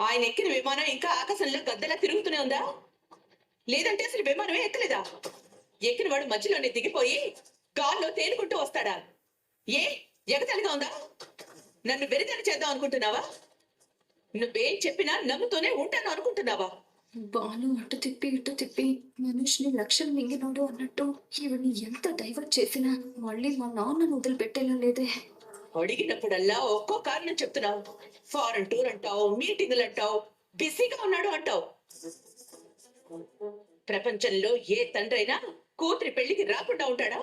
ఆయన ఎక్కిన విమానం ఇంకా ఆకాశంలో గద్దలా తిరుగుతూనే ఉందా? లేదంటే అసలు విమానమే ఎక్కలేదా? ఎక్కిన వాడు మధ్యలోనే దిగిపోయి గాల్లో తేలుకుంటూ వస్తాడా? ఏ ఎగతలిగా ఉందా? నన్ను వెరితని చేద్దాం అనుకుంటున్నావా? నువ్వేం చెప్పినా నమ్ముతూనే ఉంటాను అనుకుంటున్నావా? బాలు అటు తిప్పి ఇటు తిప్పి మనిషిని లక్ష్యం మింగినోడు అన్నట్టు ఈవిని ఎంత డైవర్ట్ చేసినా మళ్ళీ మా నాన్నను వదిలిపెట్టేలా లేదే. అడిగినప్పుడల్లా ఒక్కో కారణం చెప్తున్నావు. ఫారెన్ టూర్ అంటావు మీటింగులు అంటావు బిజీగా ఉన్నాడు అంటావు. ప్రపంచంలో ఏ తండ్రైనా కూతురి పెళ్ళికి రాకుండా ఉంటాడా?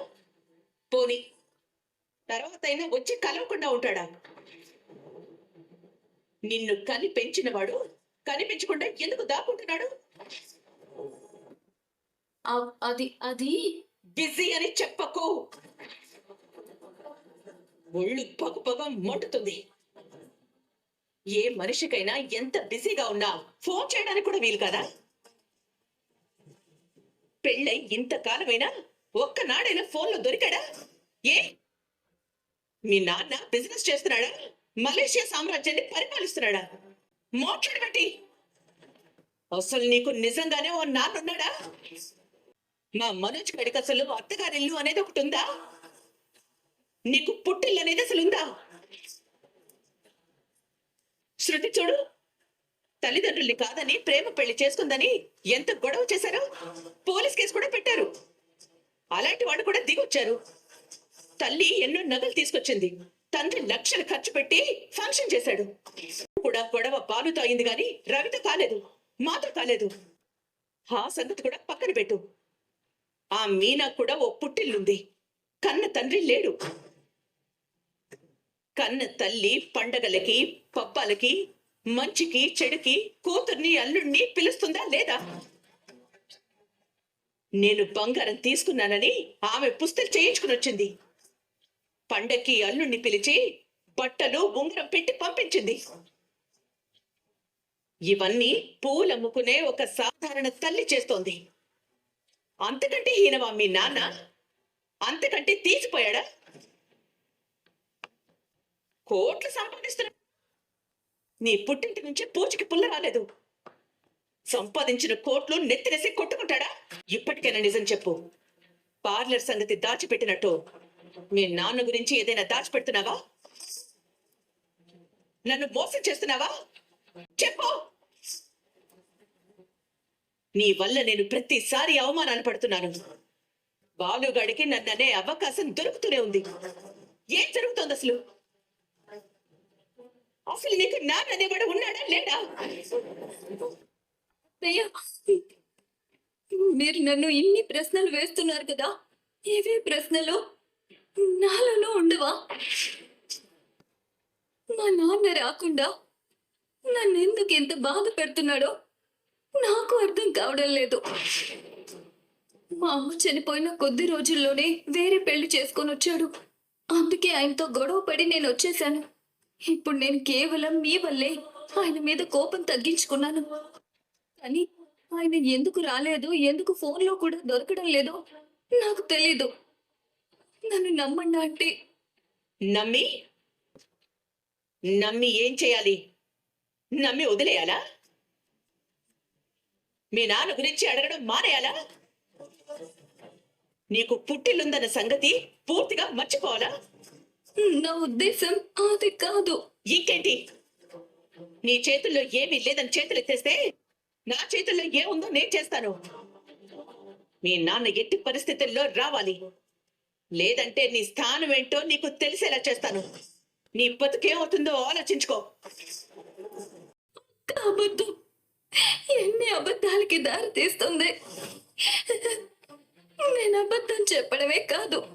పోని తర్వాత అయినా వచ్చి కలవకుండా ఉంటాడా? నిన్ను కని పెంచినవాడు కనిపించకుండా ఎందుకు దాక్కుంటున్నాడు? అది అది బిజీ అని చెప్పకు. ఒళ్ళు పగుపగ మంటుతుంది ఏ మనిషికైనా ఎంత బిజీగా ఉన్నా ఫోన్ చేయడానికి కూడా వీలు కదా? పెళ్ళై ఇంతకాలమైనా ఒక్కనాడైనా ఫోన్లో దొరికాడా? ఏ? మీ నాన్న బిజినెస్ చేస్తున్నాడా? మలేషియా సామ్రాజ్యాన్ని పరిపాలిస్తున్నాడా? మాట్లాడబట్టి. అసలు నీకు నిజంగానే ఓ నాన్న ఉన్నాడా మా మనోజ్ గడికి అసలు అత్తగారిల్లు అనేది ఒకటి ఉందా? నీకు పుట్టిల్లు అనేది అసలు ఉందా శృతి చూడు తల్లిదండ్రుల్ని కాదని ప్రేమ పెళ్ళి చేసుకుందని ఎంత గొడవ చేశారో పోలీస్ కేసు కూడా పెట్టారు. అలాంటి వాడు కూడా దిగొచ్చారు. తల్లి ఎన్నో నగలు తీసుకొచ్చింది. తండ్రి లక్షలు ఖర్చు పెట్టి ఫంక్షన్ చేశాడు. కూడా గొడవ బాలుతో అయింది గాని రవితో కాలేదు మాతో కాలేదు. ఆ సంగతి కూడా పక్కన పెట్టు. ఆ మీనా కూడా ఓ పుట్టిల్లుంది. కన్న తండ్రి లేడు. కన్న తల్లి పండగలకి పబ్బాలకి మంచికి చెడుకి కూతుర్ని అల్లుణ్ణి పిలుస్తుందా లేదా? నేను బంగారం తీసుకున్నానని ఆమె పుస్తలు చేయించుకుని వచ్చింది. పండక్కి అల్లుణ్ణి పిలిచి బట్టలు ఉంగరం పెట్టి పంపించింది. ఇవన్నీ పూలమ్ముకునే ఒక సాధారణ తల్లి చేస్తోంది. అంతకంటే ఈయనవా మీ నాన్న? అంతకంటే తీసిపోయాడా? కోట్లు సంపాదిస్తున్నా నీ పుట్టింటి నుంచి పూచికి పుల్ల రాలేదు. సంపాదించిన కోట్లు నెత్తినేసి కొట్టుకుంటాడా? ఇప్పటికైనా నిజం చెప్పు. పార్లర్ సంగతి దాచిపెట్టినట్టు. మీ నాన్న గురించి ఏదైనా దాచిపెడుతున్నావా? నన్ను మోసం చేస్తున్నావా? చెప్పు! నీ వల్ల నేను ప్రతిసారి అవమానాలు పడుతున్నాను. బాలుగాడికి నన్ను అనే అవకాశం దొరుకుతూనే ఉంది. ఏం జరుగుతోంది అసలు అసలు నీకు నా అనేవాడు ఉన్నాడా? లేడా? మీరు నన్ను ఇన్ని ప్రశ్నలు వేస్తున్నారు కదా ఏవే ప్రశ్నలు? నాలో ఉండవా? మా నాన్న రాకుండా నన్ను ఎందుకు ఎంత బాధ పెడుతున్నాడో నాకు అర్థం కావడం లేదు. మా అమ్మ చనిపోయిన కొద్ది రోజుల్లోనే వేరే పెళ్ళి చేసుకొని వచ్చాడు. అందుకే ఆయనతో గొడవ పడి నేను వచ్చేసాను ఇప్పుడు నేను కేవలం మీ వల్లే ఆయన మీద కోపం తగ్గించుకున్నాను. కానీ ఆయన ఎందుకు రాలేదు ఎందుకు ఫోన్లో కూడా దొరకడం లేదో నాకు తెలీదు. నన్ను నమ్మండి అంటే? నమ్మి? నమ్మి ఏం చేయాలి? నమ్మి వదిలేయాలా? మీ నాన్న గురించి అడగడం మానేయాలా? నీకు పుట్టిల్లుందన్న సంగతి పూర్తిగా మర్చిపోవాలా? నా ఉద్దేశం అది కాదు. ఇంకేంటి? నీ చేతుల్లో ఏమీ లేదని చేతులు ఎత్తేస్తే నా చేతుల్లో ఏముందో నేను చేస్తాను. మీ నాన్న ఎట్టి పరిస్థితుల్లో రావాలి. లేదంటే నీ స్థానం ఏంటో నీకు తెలిసేలా చేస్తాను. నీ బతుకేమవుతుందో ఆలోచించుకో. అబద్ధం? ఎన్ని అబద్ధాలకి దారి తీస్తుంది? నేను అబద్ధం చెప్పడమే కాదు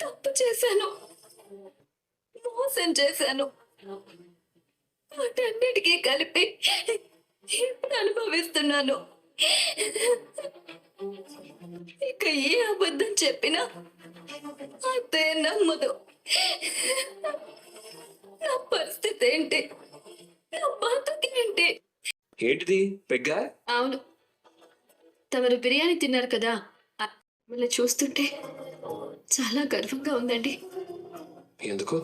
తప్పు చేశాను. మోసం చేశాను. వాటన్నిటికీ కలిపి ఇప్పుడు అనుభవిస్తున్నాను. ఇక ఏ అబద్ధం చెప్పినా అదే నమ్మదు. నా పరిస్థితి ఏంటి? నా బతుకేంటి ఏంటిది? పెగ్గా? అవును. తమరు బిర్యానీ తిన్నారు కదా? మిమ్మల్ని చూస్తుంటే చాలా గర్వంగా ఉందండి. ఎందుకు?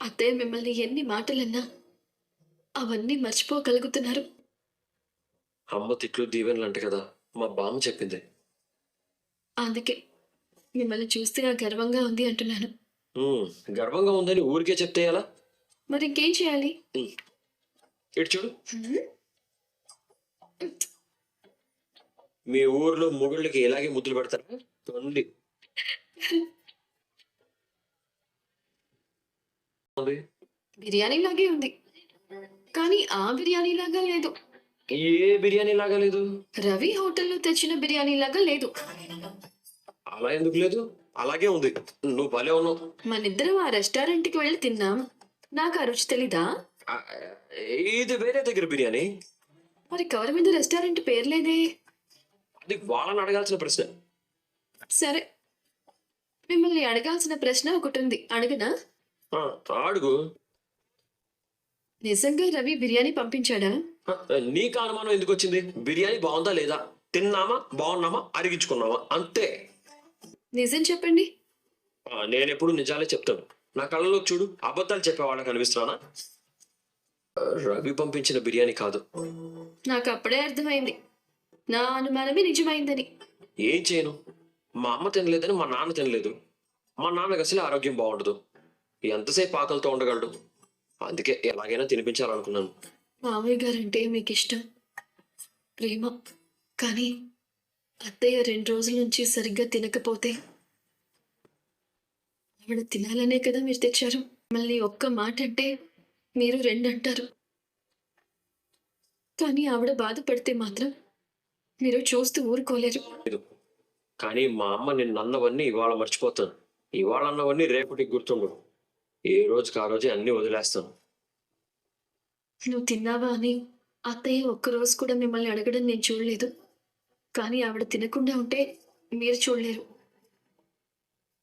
అత్తయ్య మిమ్మల్ని ఎన్ని మాటలన్నా అవన్నీ మర్చిపోగలుగుతున్నారు. అమ్మ తిట్లు దీవెనలు అంట కదా మా బామ్మ చెప్పింది. అందుకే మిమ్మల్ని చూస్తే ఆ గర్వంగా ఉంది అంటున్నాను. ఉమ్, గర్వంగా ఉందని ఊరికే చెప్తే ఎలా? మరి ఇంకేం చేయాలి? ఇటు చూడు. మీ ఊర్లో మొగుళ్ళకి ఇలాగే ముద్దులు పెడతారా? తొండి. ఉంది. బిర్యానీ లాగే ఉంది. కానీ ఆ బిర్యానీ లాగా లేదు. ఏ బిర్యానీ లాగా లేదు? రవి హోటల్లో తెచ్చిన బిర్యానీ లాగా లేదు. అలా ఎందుకు లేదు? అలాగే ఉంది. నువ్వు భలే ఉన్నావు. మనిద్దరం ఆ రెస్టారెంట్కి వెళ్ళి తిన్నాం. నాకు ఆ రుచి తెలీదా? ఆ, ఇది వేరే దగ్గర బిర్యానీ. మరి కవర్ మీద రెస్టారెంట్ పేరు లేదే అది వాళ్ళని అడగాల్సిన ప్రశ్న. సరే. మిమ్మల్ని అడగాల్సిన ప్రశ్న ఒకటి ఉంది. అడగనా? అడుగు నిజంగా రవి బిర్యానీ పంపించాడా? నీకు అనుమానం ఎందుకు వచ్చింది బిర్యానీ బాగుందా లేదా? తిన్నామా? బాగున్నామా? అరిగించుకున్నామా? అంతే. నిజం చెప్పండి. నేను ఎప్పుడు నిజాలే చెప్తాను. నా కళ్ళలో చూడు అబద్ధాలు చెప్పేవాళ్ళకి అనిపిస్తున్నానా రవి పంపించిన బిర్యానీ కాదు. నాకు అప్పుడే అర్థమైంది. నా అనుమానమే నిజమైందని. ఏం చేయను? మా అమ్మ తినలేదని మా నాన్న తినలేదు. మా నాన్నకి అసలే ఆరోగ్యం బాగుండదు. ఎంతసేపు ఆకలితో ఉండగలడు? అందుకే ఎలాగైనా తినిపించాలనుకున్నాను. మామయ్య గారంటే మీకు ఇష్టం ప్రేమ. కానీ అత్తయ్య రెండు రోజుల నుంచి సరిగ్గా తినకపోతే ఆవిడ తినాలనే కదా మీరు తెచ్చారు. మళ్ళీ ఒక్క మాట అంటే మీరు రెండు అంటారు కానీ ఆవిడ బాధపడితే మాత్రం మీరు చూస్తూ ఊరుకోలేరు. కానీ మా అమ్మ నిన్న అన్నవన్నీ ఇవాళ మర్చిపోతాను. ఇవాళ అన్నవన్నీ రేపటికి గుర్తుండవు. ఏ రోజుకి ఆ రోజే అన్నీ వదిలేస్తాను. నువ్వు తిన్నావా అని అత్తయ్య ఒక్కరోజు కూడా మిమ్మల్ని అడగడం నేను చూడలేదు. కానీ ఆవిడ తినకుండా ఉంటే మీరు చూడలేరు.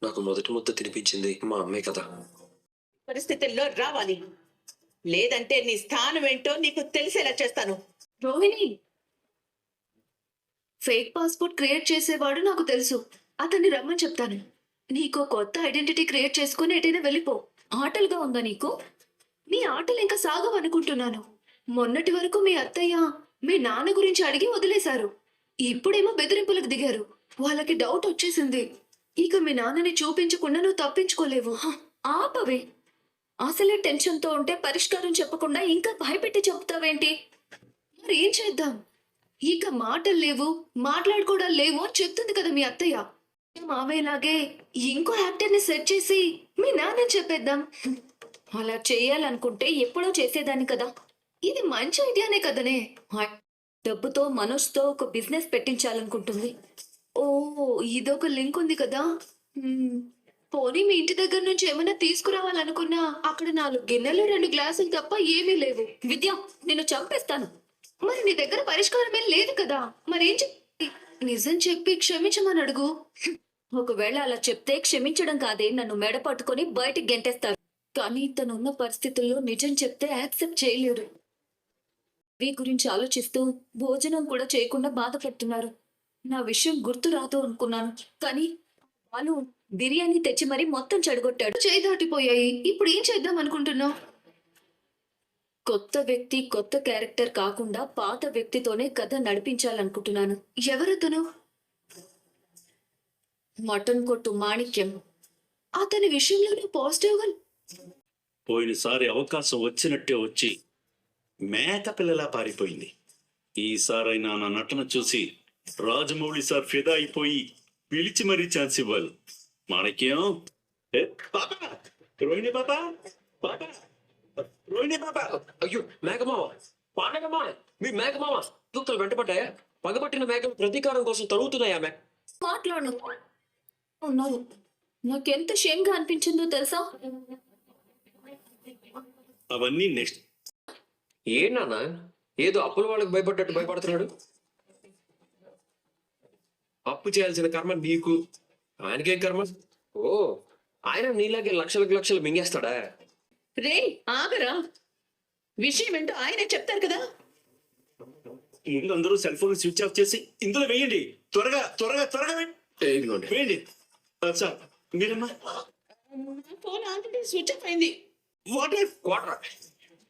నాకు మొదటి ముద్ద తినిపించింది మా అమ్మే కదా. పరిస్థితుల్లో రావాలి లేదంటే నీ స్థానం ఏంటో నీకు తెలిసేలా చేస్తాను. రోహిణి! ఫేక్ పాస్పోర్ట్ క్రియేట్ చేసేవాడు నాకు తెలుసు. అతన్ని రమ్మని చెప్తాను. నీకు కొత్త ఐడెంటిటీ క్రియేట్ చేసుకుని ఎటైనా వెళ్ళిపో. ఆటలుగా ఉందా నీకు? నీ ఆటలు ఇంకా సాగవనుకుంటున్నాను. మొన్నటి వరకు మీ అత్తయ్య మీ నాన్న గురించి అడిగి వదిలేశారు. ఇప్పుడేమో బెదిరింపులకు దిగారు. వాళ్ళకి డౌట్ వచ్చేసింది. ఇక మీ నాన్నని చూపించకుండా నువ్వు తప్పించుకోలేవు. ఆపవే. అసలే టెన్షన్తో ఉంటే పరిష్కారం చెప్పకుండా ఇంకా భయపెట్టి చెప్తావేంటి? మరి ఏం చేద్దాం? ఇక మాటలు లేవు మాట్లాడుకోవడం లేవు అని చెప్తుంది కదా మీ అత్తయ్య. మావయ్యలాగే ఇంకో యాక్టర్ని సెట్ చేసి మీ నాన్న చెప్పేద్దాం. అలా చేయాలనుకుంటే ఎప్పుడో చేసేదాన్ని కదా. ఇది మంచి ఐడియానే కదనే. డబ్బుతో మనోజ్తో ఒక బిజినెస్ పెట్టించాలనుకుంటుంది. ఓ ఇదొక లింక్ ఉంది కదా. పోనీ మీ ఇంటి దగ్గర నుంచి ఏమైనా తీసుకురావాలనుకున్నా అక్కడ నాలుగు గిన్నెలు రెండు గ్లాసులు తప్ప ఏమీ లేవు. విద్య నిన్ను చంపేస్తాను. మరి నీ దగ్గర పరిష్కారం ఏం లేదు కదా. మరేం చెప్పి నిజం చెప్పి క్షమించమని అడుగు. ఒకవేళ అలా చెప్తే క్షమించడం కాదే నన్ను మెడ పట్టుకొని బయటికి గెంటేస్తారు కానీ తనున్న పరిస్థితుల్లో నిజం చెప్తే యాక్సెప్ట్ చేయలేరు వీ గురించి ఆలోచిస్తూ భోజనం కూడా చేయకుండా బాధపడుతున్నారు. నా విషయం గుర్తు రాదు అనుకున్నాను. కానీ వాళ్ళు బిర్యానీ తెచ్చి మరీ మొత్తం చెడగొట్టాడు. చేయి దాటిపోయాయి. ఇప్పుడు ఏం చేద్దాం అనుకుంటున్నావు? కొత్త వ్యక్తి కొత్త క్యారెక్టర్ కాకుండా పాత వ్యక్తితోనే కథ నడిపించాలనుకుంటున్నాను. ఎవరతను? మటన్ కొట్టు మాణిక్యం. అతని విషయంలో పాజిటివ్గా పోయినసారి అవకాశం వచ్చినట్టే వచ్చి మేక పిల్లలా పారిపోయింది. ఈసారైనా నా నటన చూసి రాజమౌళి సార్ ఫిదా అయిపోయి పిలిచి మరీ ఛాన్స్ ఇవ్వాలి. మాణిక్యం ఏ, పాపా రోహిణి పాపా పాపా రోహిణి పాపా. అయ్యో మేకమామ పానకమా మీ మేకమామ దూతలు వెంటపడ్డాయా? పగబట్టిన మేకలు ప్రతీకారం కోసం తరుగుతున్నాయా మే? మాట్లాడు. ఉన్నారు నాకెంత షేమ్గా అనిపించిందో తెలుసా? అవన్నీ నెక్స్ట్. ఏంటన్నా ఏదో అప్పుల వాళ్ళకి భయపడ్డట్టు భయపడుతున్నాడు? అప్పు చేయాల్సిన కర్మ నీకు. ఆయనకేం కర్మ? ఓ ఆయన నీలాగే లక్షలకు లక్షలు మింగేస్తాడా? రే ఆగరా. విషయం ఏంటో ఆయనే చెప్తారు కదా. అందరూ సెల్ ఫోన్ స్విచ్ ఆఫ్ చేసి ఇందులో వేయండి. త్వరగా త్వరగా త్వరగా వేయండి. ఇదిగోండి వేయండి ఆ, సార్ మీరమ్మా? ఫోన్ ఆల్రెడీ స్విచ్ ఆఫ్ అయింది. వాట్ క్వార్టర్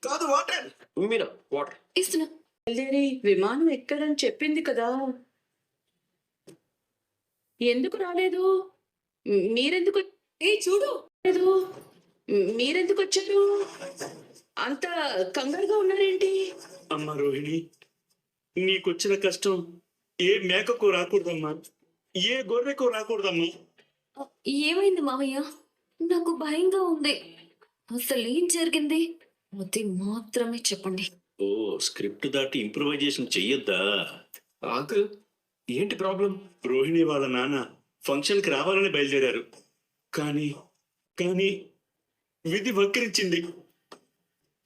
కాదు వాటర్. మీనా వాటర్. ఇస్తున్నా. బయలుదేరి విమానం ఎక్కడని చెప్పింది కదా. ఎందుకు రాలేదు? మీరెందుకు ఏ చూడు. లేదు. మీరెందుకు వచ్చారు? అంత కంగారుగా ఉన్నారేంటి? అమ్మ రోహిణి నీకొచ్చిన కష్టం ఏ మేకకు రాకూడదమ్మా ఏ గొర్రెకు రాకూడదమ్మా. ఏమైంది మావయ్య? నాకు భయంగా ఉంది. అసలు ఏం జరిగింది? అది మాత్రమే చెప్పండి. ఓ స్క్రిప్ట్ దాటి ఇంప్రూవైజేషన్ చెయ్యొద్దా? అంకుల్ ఏంటి ప్రాబ్లం? రోహిణి వాళ్ళ నాన్న ఫంక్షన్కి రావాలని బయలుదేరారు. కానీ కానీ విధి వక్రించింది.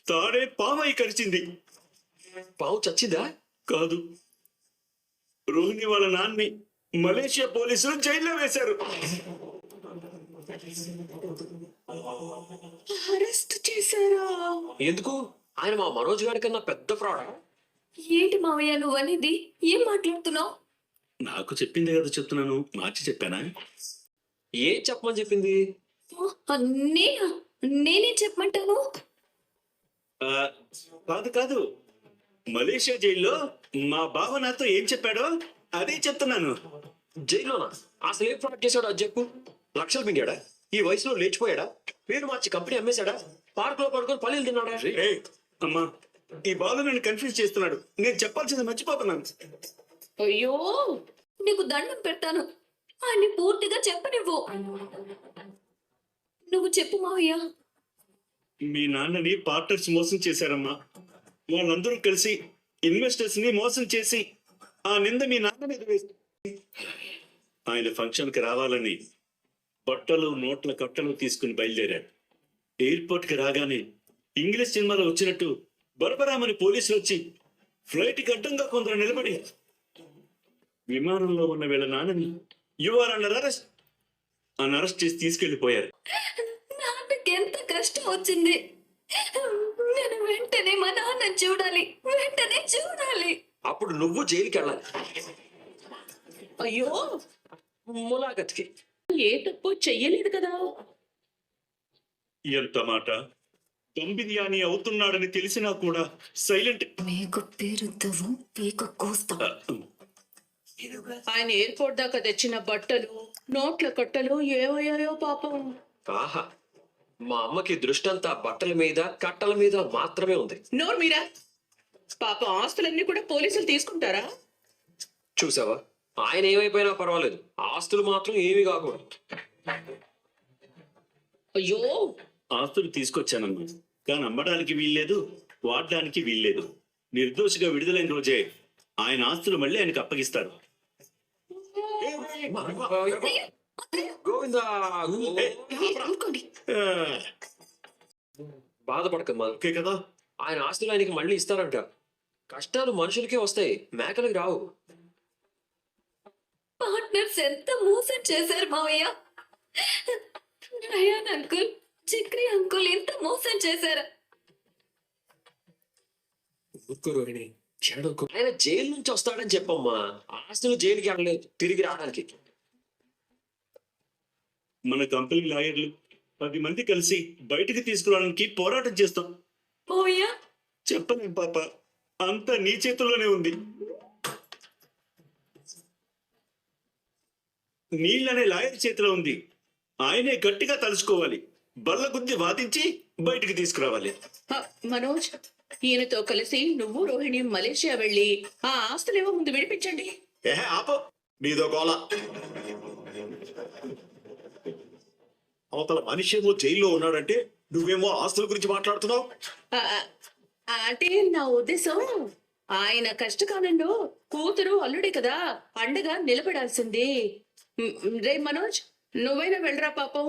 తాడే పామై కరిచింది. పావు చచ్చిందా? కాదు. రోహిణి వాళ్ళ నాన్ని మలేషియా పోలీసులు జైల్లో వేశారు. అరెస్ట్ చేశారా? ఎందుకు? ఆయన మా మనోజ్ గారి కన్నా పెద్ద ఫ్రాడా? ఏంటి మావయ్య నువ్వు అనేది? ఏం మాట్లాడుతున్నావు? నాకు చెప్పింది కదా చెప్తున్నాను. మార్చి చెప్పానా? ఏం చెప్పమని చెప్పింది? నేనా నేనేం చెప్పమంటాను? ఆ, కాదు కాదు. మలేషియా జైల్లో మా బావ నాతో ఏం చెప్పాడో అదే చెప్తున్నాను. జైల్లోనా అసలు ఏం ఫ్రాడ్ చేశాడు అది చెప్పు? లక్షలు మింగాడా? ఈ వయసులో లేచిపోయాడా? పేరు మార్చి కంపెనీ అమ్మేశాడా? పార్క్లో పడుకొని పల్లెలు తిన్నాడా? ఏయ్, అమ్మా ఈ బాలు నన్ను కన్ఫ్యూజ్ చేస్తున్నాడు. నేను చెప్పాల్సింది మర్చిపోతున్నాను అయ్యో నీకు దండం పెడతాను. అన్ని పూర్తిగా చెప్పనివ్వు. నువ్వు చెప్పు మావయ్య. మీ నాన్నని పార్ట్నర్స్ మోసం చేశారమ్మా. వాళ్ళందరూ కలిసి ఇన్వెస్టర్స్ని మోసం చేసి ఆ నింద మీ నాన్న మీద వేస్తుంది ఆయన ఫంక్షన్కి రావాలని బట్టలు నోట్ల కట్టలు తీసుకుని బయలుదేరాడు. ఎయిర్పోర్ట్కి రాగానే ఇంగ్లీష్ సినిమాలో వచ్చినట్టు బరబరామని పోలీసులు వచ్చి ఫ్లైట్ అడ్డంగా కొందరు నిలబడి విమానంలో ఉన్న వీళ్ళ నాన్నని యు ఆర్ అండర్ అరెస్ట్ అని అరెస్ట్ చేసి తీసుకెళ్ళిపోయారు నాన్నకి ఎంత కష్టం వచ్చింది. నేను వెంటనే మా నాన్న చూడాలి. వెంటనే చూడాలి. అప్పుడు నువ్వు జైలుకి వెళ్ళాలి అయ్యో ములాఖత్కి ఏ తప్పు చెయ్యలేదు కదా. ఎంత మాట? దమ్ బిర్యానీ అవుతున్నాడని తెలిసినా కూడా సైలెంట్ మీకు పేరుద్దవు పీక కోస్తాం. ఆయన ఎయిర్పోర్ట్ దాకా తెచ్చిన బట్టలు నోట్ల కట్టలు ఏవయ్యాయో పాపం. ఆహా మా అమ్మకి దృష్టి అంతా బట్టల మీద కట్టల మీద మాత్రమే ఉంది. నోరు మీరా? పాపం ఆస్తులన్నీ కూడా పోలీసులు తీసుకుంటారా? చూసావా? ఆయన ఏమైపోయినా పర్వాలేదు. ఆస్తులు మాత్రం ఏమీ కాకూడదు అయ్యో! ఆస్తులు తీసుకొచ్చానమ్మా కానీ అమ్మడానికి వీల్లేదు వాడడానికి వీల్లేదు. నిర్దోషిగా విడుదలైన రోజే ఆయన ఆస్తులు మళ్ళీ ఆయనకు అప్పగిస్తారు. బాధపడకమ్మా. ఓకే కదా? ఆయన ఆస్తులు ఆయనకి మళ్ళీ ఇస్తారంట. కష్టాలు మనుషులకే వస్తాయి. మేకలకు రావు. పార్ట్నర్స్ ఎంత మోసం చేశారు మావయ్య? రయాన్ అంకుల్ చక్రి అంకుల్ ఎంత మోసం చేశారు? రోహిణి చెడకు. ఆయన జైలు నుంచి వస్తాడని చెప్పమ్మా. ఆస్తులు జైలుకి వెళ్ళలేదు. తిరిగి రావడానికి. మన కంపెనీ లాయర్లు పది మంది కలిసి బయటికి తీసుకురావడానికి పోరాటం చేస్తాం. మావయ్య? చెప్పలేం పాప. అంతా నీ చేతుల్లోనే ఉంది. నీళ్ళనే లాయర్ చేతిలో ఉంది. ఆయనే గట్టిగా తలుచుకోవాలి. బల్ల గుద్ది వాదించి బయటికి తీసుకురావాలి. మనోజ్ ఈయనతో కలిసి నువ్వు రోహిణి మలేషియా వెళ్ళి ఆ ఆస్తులేవో ముందు విడిపించండి. ఆపో. నీదో గోల. అవతల మనిషి ఏమో జైల్లో ఉన్నాడంటే నువ్వేమో ఆస్తుల గురించి మాట్లాడుతున్నావు? అంటే నా ఉద్దేశం ఆయన కష్టకాలంలో కూతురు అల్లుడే కదా అండగా నిలబడాల్సింది. రే మనోజ్ నువ్వైనా వెళ్ళరా పాపం?